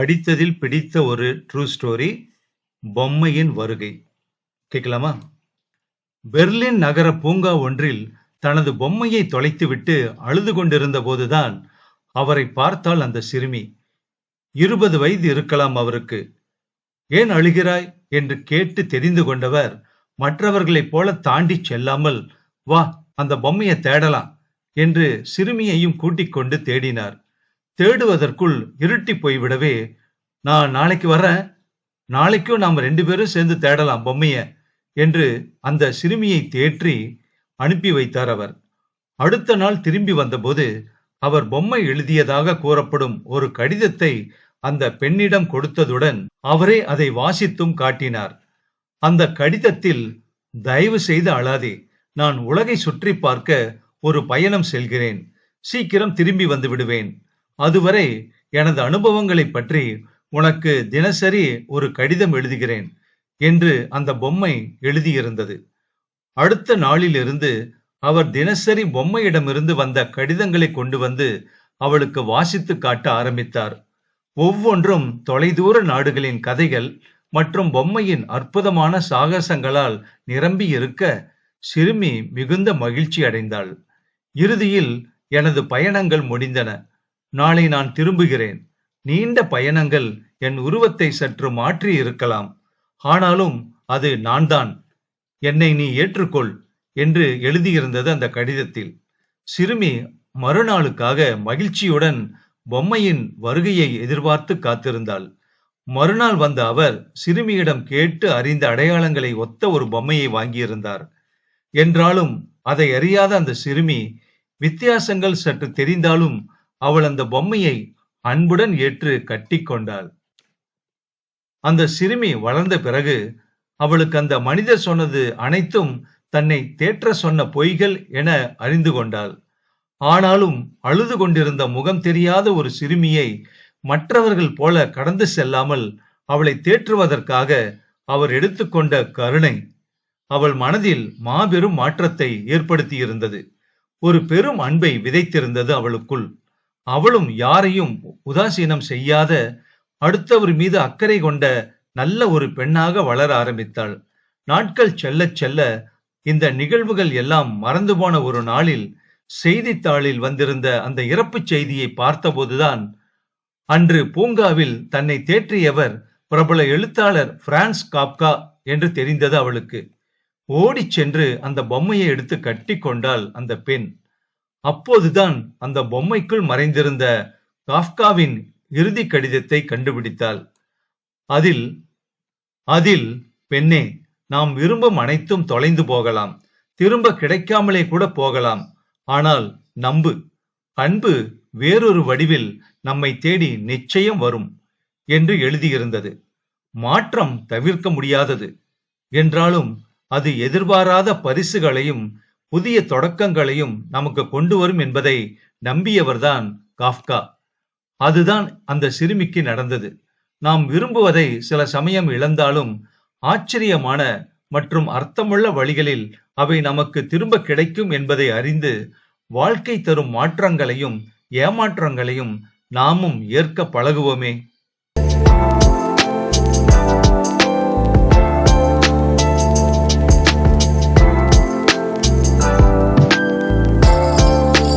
படித்ததில் பிடித்த ஒரு ட்ரூ ஸ்டோரி பொம்மையின் வருகை. கேட்கலாமா? பெர்லின் நகர பூங்கா ஒன்றில் தனது பொம்மையை தொலைத்துவிட்டு அழுது கொண்டிருந்த போதுதான் அவரை பார்த்தாள் அந்த சிறுமி. இருபது வயது இருக்கலாம் அவருக்கு. ஏன் அழுகிறாய்? என்று கேட்டு தெரிந்து கொண்டவர் மற்றவர்களைப் போல தாண்டி செல்லாமல் வா அந்த பொம்மையை தேடலாம் என்று சிறுமியையும் கூட்டிக் கொண்டு தேடினார். தேடுவதற்குள் இருட்டி போய்விடவே நான் நாளைக்கு வர்றேன். நாளைக்கும் நாம் ரெண்டு பேரும் சேர்ந்து தேடலாம் பொம்மைய என்று அந்த சிறுமியை தேற்றி அனுப்பி வைத்தார் அவர். அடுத்த நாள் திரும்பி வந்தபோது அவர் பொம்மை எழுதியதாக கூறப்படும் ஒரு கடிதத்தை அந்த பெண்ணிடம் கொடுத்ததுடன் அவரே அதை வாசித்தும் காட்டினார். அந்த கடிதத்தில் தயவு செய்து அழாதே நான் உலகை சுற்றி பார்க்க ஒரு பயணம் செல்கிறேன். சீக்கிரம் திரும்பி வந்து விடுவேன். அதுவரை எனது அனுபவங்களை பற்றி உனக்கு தினசரி ஒரு கடிதம் எழுதுகிறேன் என்று அந்த பொம்மை எழுதியிருந்தது. அடுத்த நாளிலிருந்து அவர் தினசரி பொம்மையிடமிருந்து வந்த கடிதங்களை கொண்டு வந்து அவளுக்கு வாசித்து காட்ட ஆரம்பித்தார். ஒவ்வொன்றும் தொலைதூர நாடுகளின் கதைகள் மற்றும் பொம்மையின் அற்புதமான சாகசங்களால் நிரம்பி இருக்க சிறுமி மிகுந்த மகிழ்ச்சி அடைந்தாள். இறுதியில் எனது பயணங்கள் முடிந்தன. நாளை நான் திரும்புகிறேன். நீண்ட பயணங்கள் என் உருவத்தை சற்று மாற்றி இருக்கலாம். ஆனாலும் அது நான்தான். என்னை நீ ஏற்றுக்கொள் என்று எழுதியிருந்தது அந்த கடிதத்தில். சிறுமி மறுநாளுக்காக மகிழ்ச்சியுடன் பொம்மையின் வருகையை எதிர்பார்த்து காத்திருந்தாள். மறுநாள் வந்த அவர் சிறுமியிடம் கேட்டு அறிந்த அடையாளங்களை ஒத்த ஒரு பொம்மையை வாங்கியிருந்தார். என்றாலும் அதை அறியாத அந்த சிறுமி வித்தியாசங்கள் சற்று தெரிந்தாலும் அவள் அந்த பொம்மையை அன்புடன் ஏற்று கட்டிக்கொண்டாள் அந்த சிறுமி வளர்ந்த பிறகு அவளுக்கு அந்த மனிதர் சொன்னது அனைத்தும் தன்னை தேற்ற சொன்ன பொய்கள் என அறிந்து கொண்டாள். ஆனாலும் அழுது கொண்டிருந்த முகம் தெரியாத ஒரு சிறுமியை மற்றவர்கள் போல கடந்து செல்லாமல் அவளை தேற்றுவதற்காக அவர் எடுத்துக்கொண்ட கருணை. அவள் மனதில் மாபெரும் மாற்றத்தை ஏற்படுத்தியிருந்தது. ஒரு பெரும் அன்பை விதைத்திருந்தது அவளுக்குள். அவளும் யாரையும் உதாசீனம் செய்யாத அடுத்தவர் மீது அக்கறை கொண்ட நல்ல ஒரு பெண்ணாக வளர ஆரம்பித்தாள். நாட்கள் செல்ல செல்ல இந்த நிகழ்வுகள் எல்லாம் மறந்து போன ஒரு நாளில் செய்தித்தாளில் வந்திருந்த அந்த இறப்புச் செய்தியை பார்த்தபோதுதான் அன்று பூங்காவில் தன்னை தேற்றியவர் பிரபல எழுத்தாளர் பிரான்ஸ் காப்கா என்று தெரிந்தது அவளுக்கு. ஓடிச் சென்று அந்த பொம்மையை எடுத்து கட்டி கொண்டாள் அந்த பெண். அப்போதுதான் அந்த பொம்மைக்குள் மறைந்திருந்த காஃப்காவின் இறுதி கடிதத்தை கண்டுபிடித்தாள். அதில் அதில் பெண்ணே நாம் விரும்பும் அனைத்தும் தொலைந்து போகலாம். திரும்ப கிடைக்காமலே கூட போகலாம். ஆனால் நம்பு. அன்பு வேறொரு வடிவில் நம்மை தேடி நிச்சயம் வரும் என்று எழுதியிருந்தது. மாற்றம் தவிர்க்க முடியாதது. என்றாலும் அது எதிர்பாராத பரிசுகளையும் புதிய தொடக்கங்களையும் நமக்கு கொண்டு வரும் என்பதை நம்பியவர்தான் காஃப்கா. அதுதான் அந்த சிறுமிக்கு நடந்தது. நாம் விரும்புவதை சில சமயம் இழந்தாலும் ஆச்சரியமான மற்றும் அர்த்தமுள்ள வழிகளில் அவை நமக்கு திரும்ப கிடைக்கும் என்பதை அறிந்து வாழ்க்கை தரும் மாற்றங்களையும் ஏமாற்றங்களையும் நாமும் ஏற்க பழகுவோமே.